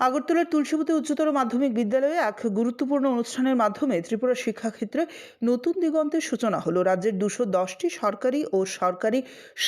আগরতলার তুলসীবতী উচ্চতর মাধ্যমিক বিদ্যালয়ে এক গুরুত্বপূর্ণ অনুষ্ঠানের মাধ্যমে ত্রিপুরা শিক্ষাক্ষেত্রে নতুন দিগন্তের সূচনা হলো। রাজ্যের দুশো দশটি সরকারি ও সরকারি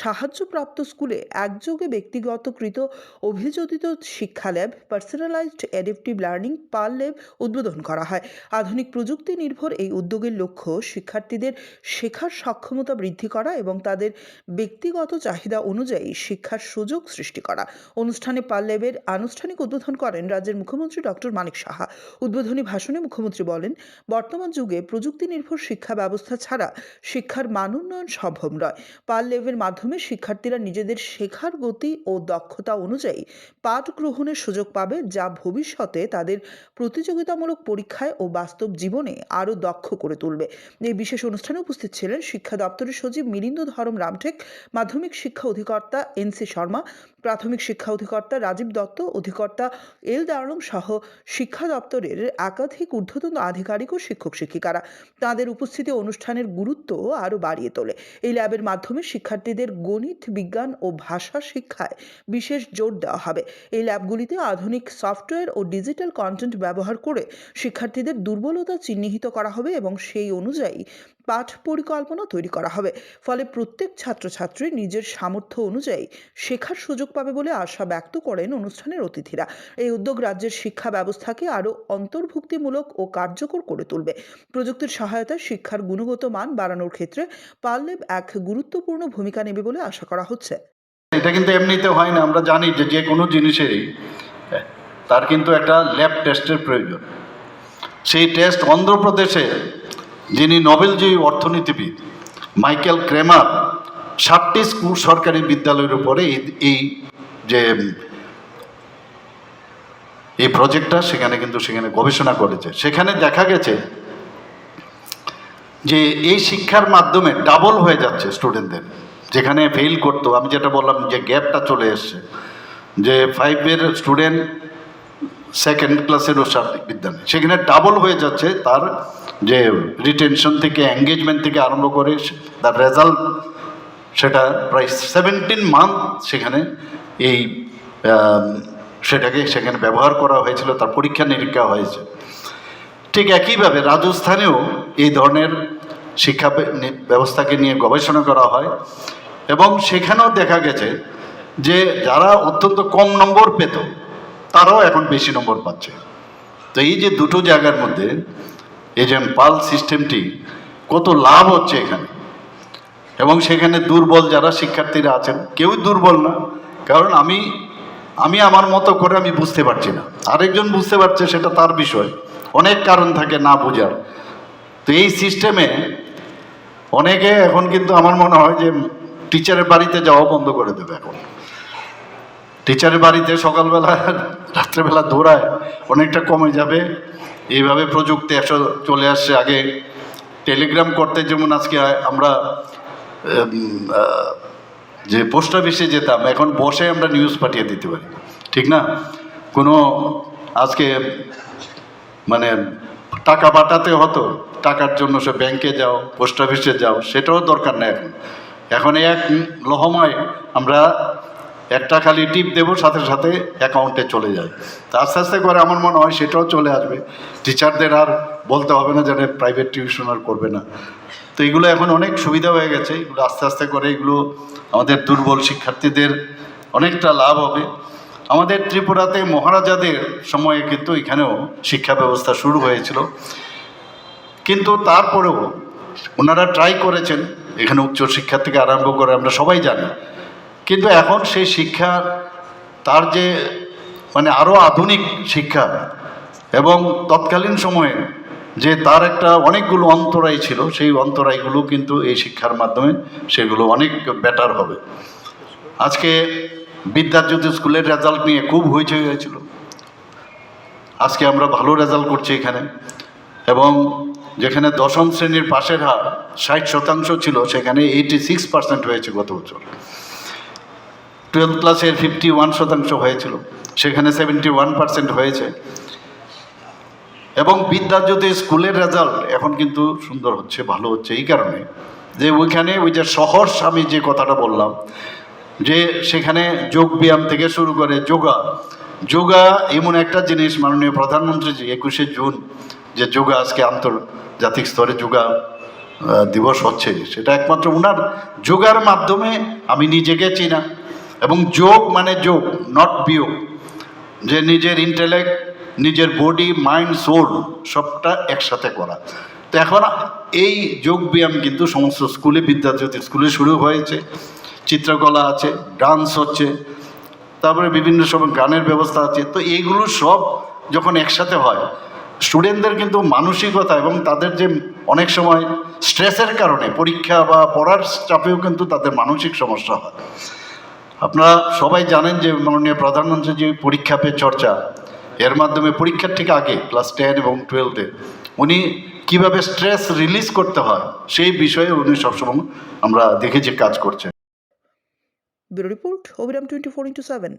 সাহায্যপ্রাপ্ত স্কুলে একযোগে ব্যক্তিগতকৃত অভিযোজিত শিক্ষা lab, personalised adaptive learning per lab উদ্বোধন করা হয়। আধুনিক প্রযুক্তি নির্ভর এই উদ্যোগের লক্ষ্য শিক্ষার্থীদের শেখার সক্ষমতা বৃদ্ধি করা এবং তাদের ব্যক্তিগত চাহিদা অনুযায়ী শিক্ষার সুযোগ সৃষ্টি করা। অনুষ্ঠানে পাল ল্যাবের আনুষ্ঠানিক উদ্বোধন করেন রাজ্যের মুখ্যমন্ত্রী ডক্টর মানিক সাহা। উদ্বোধনী ভাষণে মুখ্যমন্ত্রী বলেন, বর্তমান যুগে প্রযুক্তি নির্ভর শিক্ষা ব্যবস্থা ছাড়া শিক্ষার মান উন্নয়ন সম্ভব নয়। পাল ল্যাবের মাধ্যমে শিক্ষার্থীরা নিজেদের শেখার গতি ও দক্ষতা অনুযায়ী পাঠ গ্রহণের সুযোগ পাবে, যা ভবিষ্যতে তাদের প্রতিযোগিতামূলক পরীক্ষায় ও বাস্তব জীবনে আরও দক্ষ করে তুলবে। এই বিশেষ অনুষ্ঠানে উপস্থিত ছিলেন শিক্ষা দপ্তরের সচিব মিলিন্দ ধরম রামঠেক, মাধ্যমিক শিক্ষা অধিকর্তা এনসি শর্মা প্রাথমিক শিক্ষা অধিকর্তা রাজীব দত্ত, অধিকর্তা এল দারুং সহ শিক্ষা দপ্তরের একাধিক ঊর্ধ্বতন আধিকারিক ও শিক্ষক শিক্ষিকারা। তাদের উপস্থিতি অনুষ্ঠানের গুরুত্ব আরও বাড়িয়ে তোলে। এই ল্যাবের মাধ্যমে শিক্ষার্থীদের গণিত, বিজ্ঞান ও ভাষা শিক্ষায় বিশেষ জোর দেওয়া হবে। এই ল্যাবগুলিতে আধুনিক সফটওয়্যার ও ডিজিটাল কন্টেন্ট ব্যবহার করে শিক্ষার্থীদের দুর্বলতা চিহ্নিত করা হবে এবং সেই অনুযায়ী পাঠ পরিকল্পনা তৈরি করা হবে। ফলে প্রত্যেক ছাত্রছাত্রী নিজের সামর্থ্য অনুযায়ী শেখার সুযোগ পাবে বলে আশা ব্যক্ত করেন অনুষ্ঠানের অতিথিরা। এই উদ্যোগ রাজ্যের শিক্ষা ব্যবস্থাকে আরও অন্তর্ভুক্তিমূলক ও কার্যকর করে তুলবে। প্রযুক্তির সহায়তায় শিক্ষার গুণগত মান বাড়ানোর ক্ষেত্রে পার্লেব এক গুরুত্বপূর্ণ ভূমিকা নেবে বলে আশা করা হচ্ছে। এটা কিন্তু এমনিতে হয় না, আমরা জানি যে যে কোনো জিনিসেরই, তার কিন্তু একটা ল্যাব টেস্টের প্রয়োজন। সেই টেস্ট অন্ধ্রপ্রদেশে যিনি নোবেলজয়ী অর্থনীতিবিদ মাইকেল ক্রেমার ষাটটি স্কুল সরকারি বিদ্যালয়ের উপরে এই যে এই প্রজেক্টটা সেখানে কিন্তু সেখানে গবেষণা করেছে। সেখানে দেখা গেছে যে এই শিক্ষার মাধ্যমে ডাবল হয়ে যাচ্ছে স্টুডেন্টদের যেখানে ফেল করতো, আমি যেটা বললাম যে গ্যাপটা চলে এসছে। যে ফাইভের স্টুডেন্ট সেকেন্ড ক্লাসের শারীরিক বিদ্যালয়। সেখানে ডাবল হয়ে যাচ্ছে তার যে রিটেনশন থেকে এঙ্গেজমেন্ট থেকে আরম্ভ করে, তার রেজাল্ট সেটা প্রায় সেভেন্টিন মান্থ সেখানে এই সেটাকে সেখানে ব্যবহার করা হয়েছিল, তার পরীক্ষা নিরীক্ষা হয়েছে। ঠিক একইভাবে রাজস্থানেও এই ধরনের শিক্ষা ব্যবস্থাকে নিয়ে গবেষণা করা হয় এবং সেখানেও দেখা গেছে যে যারা অত্যন্ত কম নম্বর পেত, তারাও এখন বেশি নম্বর পাচ্ছে। তো এই যে দুটো জায়গার মধ্যে এই যে পাল সিস্টেমটি কত লাভ হচ্ছে এখানে? এবং সেখানে দুর্বল যারা শিক্ষার্থীরা আছেন, কেউই দুর্বল না। কারণ আমি আমি আমার মতো করে আমি বুঝতে পারছি না। আরেকজন বুঝতে পারছে, সেটা তার বিষয়। অনেক কারণ থাকে না বোঝার। তো এই সিস্টেমে অনেকে এখন কিন্তু আমার মনে হয় যে টিচারের বাড়িতে যাওয়া বন্ধ করে দেবে এখন। টিচারের বাড়িতে সকালবেলা, রাত্রেবেলা দৌড়ায়, অনেকটা কমে যাবে। এইভাবে প্রযুক্তি এসে চলে আসছে। আগে টেলিগ্রাম করতে যেমন আজকে আমরা যে পোস্ট অফিসে যেতাম, এখন বসে আমরা নিউজ পাঠিয়ে দিতে পারি। ঠিক না? কোনো আজকে মানে টাকা পাঠাতে হতো, টাকার জন্য সে ব্যাংকে যাও পোস্ট অফিসে যাও, সেটাও দরকার নেই এখন। এখন এক লহমায় আমরা একটা খালি টিপ দেবো, সাথে সাথে অ্যাকাউন্টে চলে যায়। তা আস্তে আস্তে করে আমার মনে হয় সেটাও চলে আসবে। টিচারদের আর বলতে হবে না যেন প্রাইভেট টিউশন আর করবে না। তো এগুলো এখন অনেক সুবিধা হয়ে গেছে, এগুলো আস্তে আস্তে করে এগুলো আমাদের দুর্বল শিক্ষার্থীদের অনেকটা লাভ হবে। আমাদের ত্রিপুরাতে মহারাজাদের সময়ে কিন্তু এখানেও শিক্ষা ব্যবস্থা শুরু হয়েছিল। কিন্তু তারপরেও ওনারা ট্রাই করেছেন, এখানে উচ্চ শিক্ষা থেকে আরম্ভ করে আমরা সবাই জানি। কিন্তু এখন সেই শিক্ষা, তার যে মানে আরও আধুনিক শিক্ষা এবং তৎকালীন সময়ে যে তার একটা অনেকগুলো অন্তরায় ছিল, সেই অন্তরায়গুলো কিন্তু এই শিক্ষার মাধ্যমে সেগুলো অনেক বেটার হবে। আজকে বিদ্যাজ্যোতি স্কুলের রেজাল্ট নিয়ে খুব হইচই হয়েছিল। আজকে আমরা ভালো রেজাল্ট করছি এখানে। এবং যেখানে দশম শ্রেণির পাশের হার ষাট শতাংশ ছিল, সেখানে এইটি সিক্স পার্সেন্ট হয়েছে গত বছর। টুয়েলভ ক্লাসের ফিফটি ওয়ান শতাংশ হয়েছিল, সেখানে সেভেন্টি ওয়ান পার্সেন্ট হয়েছে। এবং বিদ্যাজ্যোতি স্কুলের রেজাল্ট এখন কিন্তু সুন্দর হচ্ছে, ভালো হচ্ছে এই কারণে। যে ওইখানে ওই যে সহজ আমি যে কথাটা বললাম, যে সেখানে যোগ ব্যায়াম থেকে শুরু করে যোগা। যোগা এমন একটা জিনিস মাননীয় প্রধানমন্ত্রী যে একুশে জুন যে যোগা আজকে আন্তর্জাতিক স্তরে যোগা দিবস হচ্ছে, সেটা একমাত্র ওনার যোগার মাধ্যমে আমি নিজেকে চিনা। এবং যোগ মানে যোগ নট বিয়োগ। যে নিজের ইন্টেলেক্ট নিজের বডি মাইন্ড সোল সবটা একসাথে করা। তো এখন এই যোগ ব্যায়াম কিন্তু সমস্ত স্কুলে বিদ্যার্থী স্কুলে শুরু হয়েছে। চিত্রকলা আছে ডান্স হচ্ছে, তারপরে বিভিন্ন সময় গানের ব্যবস্থা আছে। তো এইগুলো সব যখন একসাথে হয় স্টুডেন্টদের কিন্তু মানসিকতা এবং তাদের যে অনেক সময় স্ট্রেসের কারণে পরীক্ষা বা পড়ার চাপেও কিন্তু তাদের মানসিক সমস্যা হয়। আপনারা সবাই জানেন যে মাননীয় প্রধানমন্ত্রী যে পরীক্ষা পে চর্চা এর মাধ্যমে পরীক্ষার থেকে আগে, ক্লাস টেন এবং টুয়েলভে, উনি কীভাবে স্ট্রেস রিলিজ করতে হয়, সেই বিষয়ে উনি সবসময় আমরা দেখেছি কাজ করছেন। Report, Abhiram twenty four into seven.